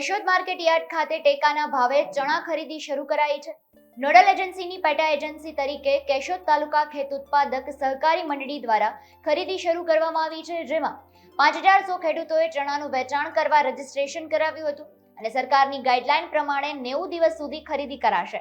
Keshod market yard ખાતે ટેકાના ભાવે ચણા ખરીદી શરૂ કરાઈ છે. નોડલ એજન્સીની પેટા એજન્સી તરીકે કેશોદ તાલુકા ખેત ઉત્પાદક સહકારી મંડળી દ્વારા ખરીદી શરૂ કરવામાં આવી છે, જેમાં પાંચ હજાર સો ખેડૂતોએ ચણાનું વેચાણ કરવા રજીસ્ટ્રેશન કરાવ્યું હતું અને સરકારની ગાઈડલાઈન પ્રમાણે નેવું દિવસ સુધી ખરીદી કરાશે.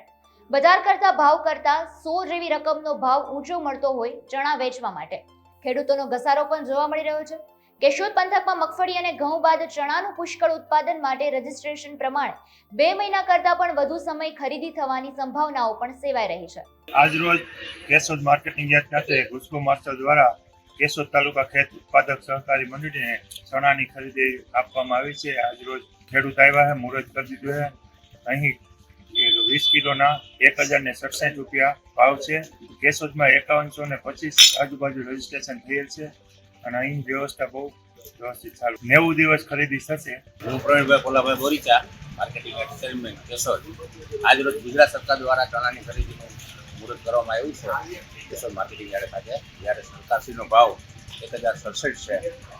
બજાર કરતા ભાવ કરતા સો જેવી રકમનો ભાવ ઊંચો મળતો હોય ચણા વેચવા માટે. ખેડૂતોનો ઘસારો પણ જોવા મળી રહ્યો છે. કેશોદ પંથકમાં મગફળી અને ઘઉં બાદ ચણાનું પુષ્કળ ઉત્પાદન માટે રજીસ્ટ્રેશન પ્રમાણે બે મહિના કરતા પણ વધુ સમય ખરીદી થવાની સંભાવનાઓ પણ સેવાઈ રહી છે. આજરોજ કેશોદ માર્કેટિંગ યાર્ડ ખાતે ગુસ્કો માસ્ટર દ્વારા કેશોદ તાલુકા ખેત ઉત્પાદક સહકારી મંડળીને ચણાની ખરીદી આપવામાં આવી છે. આજરોજ ખેડૂત આવ્યા છે મુહૂર્ત કરી દીધું છે. અહીં વીસ કિલોના એક હજાર ને સડસઠ રૂપિયા ભાવ છે. કેશોદમાં એકાવનસો ને પચીસ આજુબાજુ રજીસ્ટ્રેશન થયેલ છે. અને અહીં વ્યવસ્થા બહુ વ્યવસ્થિત ચાલુ. નેવું દિવસ ખરીદી થશે. હું પ્રવીણભાઈ ભોલાભાઈ બોરીચા, માર્કેટિંગ ચેરમેન કેશોદ. આજરોજ ગુજરાત સરકાર દ્વારા ચણાની ખરીદીનું મુહૂર્ત કરવામાં આવ્યું છે. કેશોદ માર્કેટિંગ યાર્ડ ખાતે. જ્યારે સરકારશ્રીનો ભાવ એક હજાર સડસઠ છે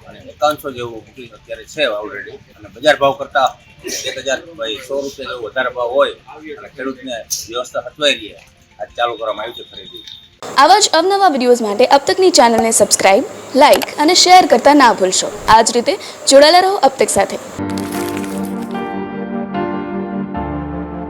અને એકાવનસો જેવું બુકિંગ અત્યારે છે ઓલરેડી અને બજાર ભાવ કરતાં એક હજાર સો રૂપિયા જેવો વધારે ભાવ હોય અને ખેડૂતને વ્યવસ્થા હચવાઈ રહી આજ ચાલુ કરવામાં આવ્યું છે ખરીદી. આવા જ અવનવા વિડીયોઝ માટે અબ તકની ચેનલને સબસ્ક્રાઇબ, લાઇક અને શેર કરતા ના ભૂલશો. આ જ રીતે જોડાયેલા રહો અબ તક સાથે.